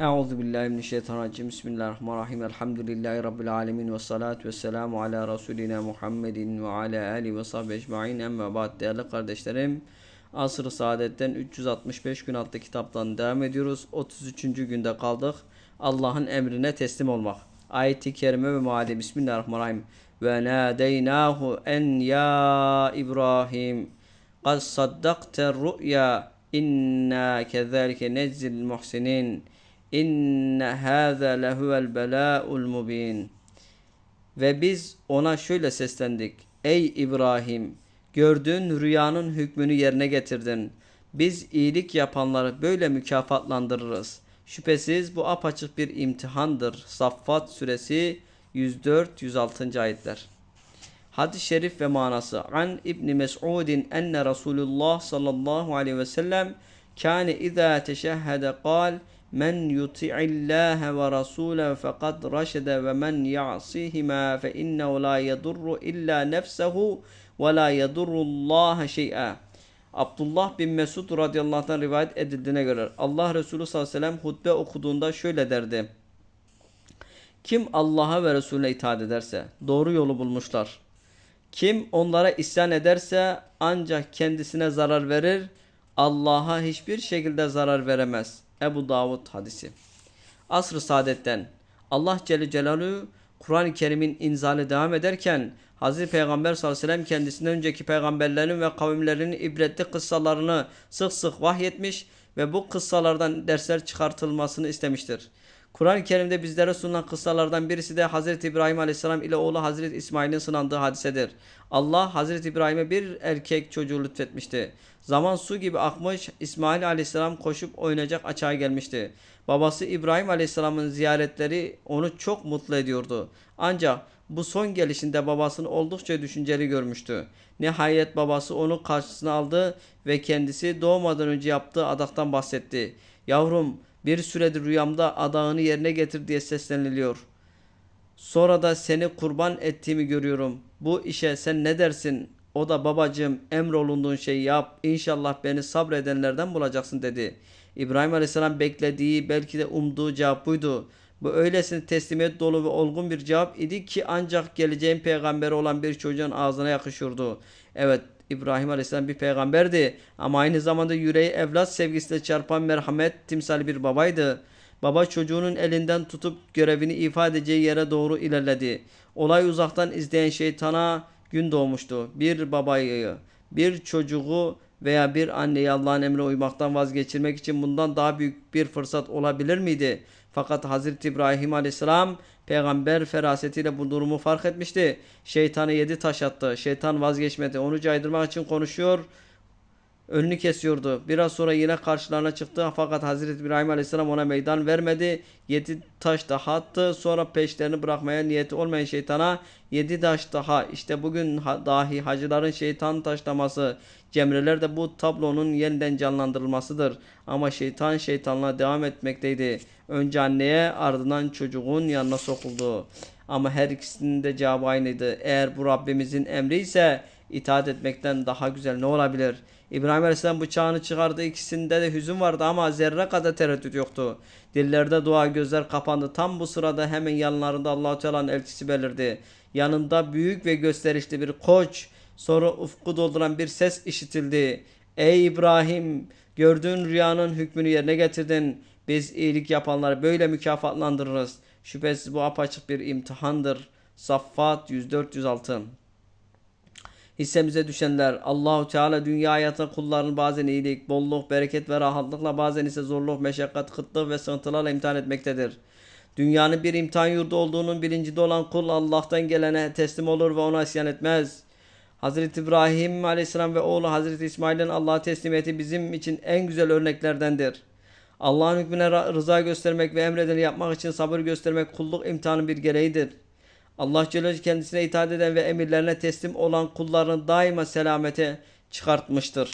Euzu billahi mineşşeytanirracim. Bismillahirrahmanirrahim. Elhamdülillahi rabbil alamin ve salatu vesselamu ala rasulina Muhammedin ve ala ali ve sahbihi ecmaîn. Amma ba'd değerli kardeşlerim. Asr-ı Saadet'ten 365 gün adlı kitaptan devam ediyoruz. 33. günde kaldık. Allah'ın emrine teslim olmak. Ayet-i kerime ve meali Bismillahirrahmanirrahim. Ve nadeynahu en ya İbrahim. Kad saddakte ru'ya. İnna kezalike nezzil muhsinin. İnne hâzâ lehuvel belâ'ul mubin. Ve biz ona şöyle seslendik. Ey İbrahim! Gördüğün rüyanın hükmünü yerine getirdin. Biz iyilik yapanları böyle mükafatlandırırız. Şüphesiz bu apaçık bir imtihandır. Saffat suresi 104-106. ayetler. Hadis-i şerif ve manası. An İbn Mes'udin enne Resulullah sallallahu aleyhi ve sellem kâne izâ teşehhede kal men yuti'illaha ve rasûle fekad raşede ve men ya'sihima fe innehu la yedurru illa nefsehu ve la yedurrullaha şey'a. Abdullah bin Mesud radıyallahu rivayet edildiğine göre Allah Resulü sallallahu aleyhi ve sellem hutbe okuduğunda şöyle derdi. Kim Allah'a ve Resulüne itaat ederse doğru yolu bulmuşlar. Kim onlara isyan ederse ancak kendisine zarar verir, Allah'a hiçbir şekilde zarar veremez. Ebu Davud hadisi. Asr-ı Saadet'ten Allah Celle Celaluhu Kur'an-ı Kerim'in inzali devam ederken Hazreti Peygamber sallallahu aleyhi ve sellem kendisinden önceki peygamberlerin ve kavimlerinin ibretli kıssalarını sık sık vahyetmiş ve bu kıssalardan dersler çıkartılmasını istemiştir. Kur'an-ı Kerim'de bizlere sunulan kıssalardan birisi de Hazreti İbrahim Aleyhisselam ile oğlu Hazreti İsmail'in sınandığı hadisedir. Allah Hazreti İbrahim'e bir erkek çocuğu lütfetmişti. Zaman su gibi akmış İsmail Aleyhisselam koşup oynayacak açığa gelmişti. Babası İbrahim Aleyhisselam'ın ziyaretleri onu çok mutlu ediyordu. Ancak bu son gelişinde babasını oldukça düşünceli görmüştü. Nihayet babası onu karşısına aldı ve kendisi doğmadan önce yaptığı adaktan bahsetti. Yavrum bir süredir rüyamda adağını yerine getir diye sesleniliyor. Sonra da seni kurban ettiğimi görüyorum. Bu işe sen ne dersin? O da babacığım emrolunduğun şeyi yap. İnşallah beni sabredenlerden bulacaksın dedi. İbrahim Aleyhisselam beklediği belki de umduğu cevap buydu. Bu öylesine teslimiyet dolu ve olgun bir cevap idi ki ancak geleceğin peygamberi olan bir çocuğun ağzına yakışıyordu. Evet İbrahim Aleyhisselam bir peygamberdi ama aynı zamanda yüreği evlat sevgisiyle çarpan merhamet timsali bir babaydı. Baba çocuğunun elinden tutup görevini ifade edeceği yere doğru ilerledi. Olay uzaktan izleyen şeytana gün doğmuştu. Bir babayı, bir çocuğu veya bir anneyi Allah'ın emrine uymaktan vazgeçirmek için bundan daha büyük bir fırsat olabilir miydi? Fakat Hazreti İbrahim Aleyhisselam peygamber ferasetiyle bu durumu fark etmişti. Şeytanı yedi taş attı. Şeytan vazgeçmedi. Onu caydırmak için konuşuyor. Önünü kesiyordu. Biraz sonra yine karşılarına çıktı. Fakat Hazreti İbrahim Aleyhisselam ona meydan vermedi. Yedi taş daha attı. Sonra peşlerini bırakmaya niyeti olmayan şeytana yedi taş daha. İşte bugün dahi hacıların şeytan taşlaması. Cemreler de bu tablonun yeniden canlandırılmasıdır. Ama şeytan şeytanla devam etmekteydi. Önce anneye ardından çocuğun yanına sokuldu. Ama her ikisinin de cevabı aynıydı. Eğer bu Rabbimizin emri ise itaat etmekten daha güzel ne olabilir? İbrahim Aleyhisselam bıçağını çıkardı. İkisinde de hüzün vardı ama zerre kadar tereddüt yoktu. Dillerde dua gözler kapandı. Tam bu sırada hemen yanlarında Allahu Teala'nın elçisi belirdi. Yanında büyük ve gösterişli bir koç. Sonra ufku dolduran bir ses işitildi. Ey İbrahim gördüğün rüyanın hükmünü yerine getirdin. Biz iyilik yapanları böyle mükafatlandırırız. Şüphesiz bu apaçık bir imtihandır. Saffat 104-106 Hissemize düşenler Allahu Teala dünya hayatında kullarını bazen iyilik, bolluk, bereket ve rahatlıkla bazen ise zorluk, meşakkat, kıtlık ve sıkıntılarla imtihan etmektedir. Dünyanın bir imtihan yurdu olduğunun bilincinde olan kul Allah'tan gelene teslim olur ve ona isyan etmez. Hazreti İbrahim Aleyhisselam ve oğlu Hazreti İsmail'in Allah'a teslimiyeti bizim için en güzel örneklerdendir. Allah'ın hükmüne rıza göstermek ve emredeni yapmak için sabır göstermek kulluk imtihanın bir gereğidir. Allah Celle kendisine itaat eden ve emirlerine teslim olan kullarını daima selamete çıkartmıştır.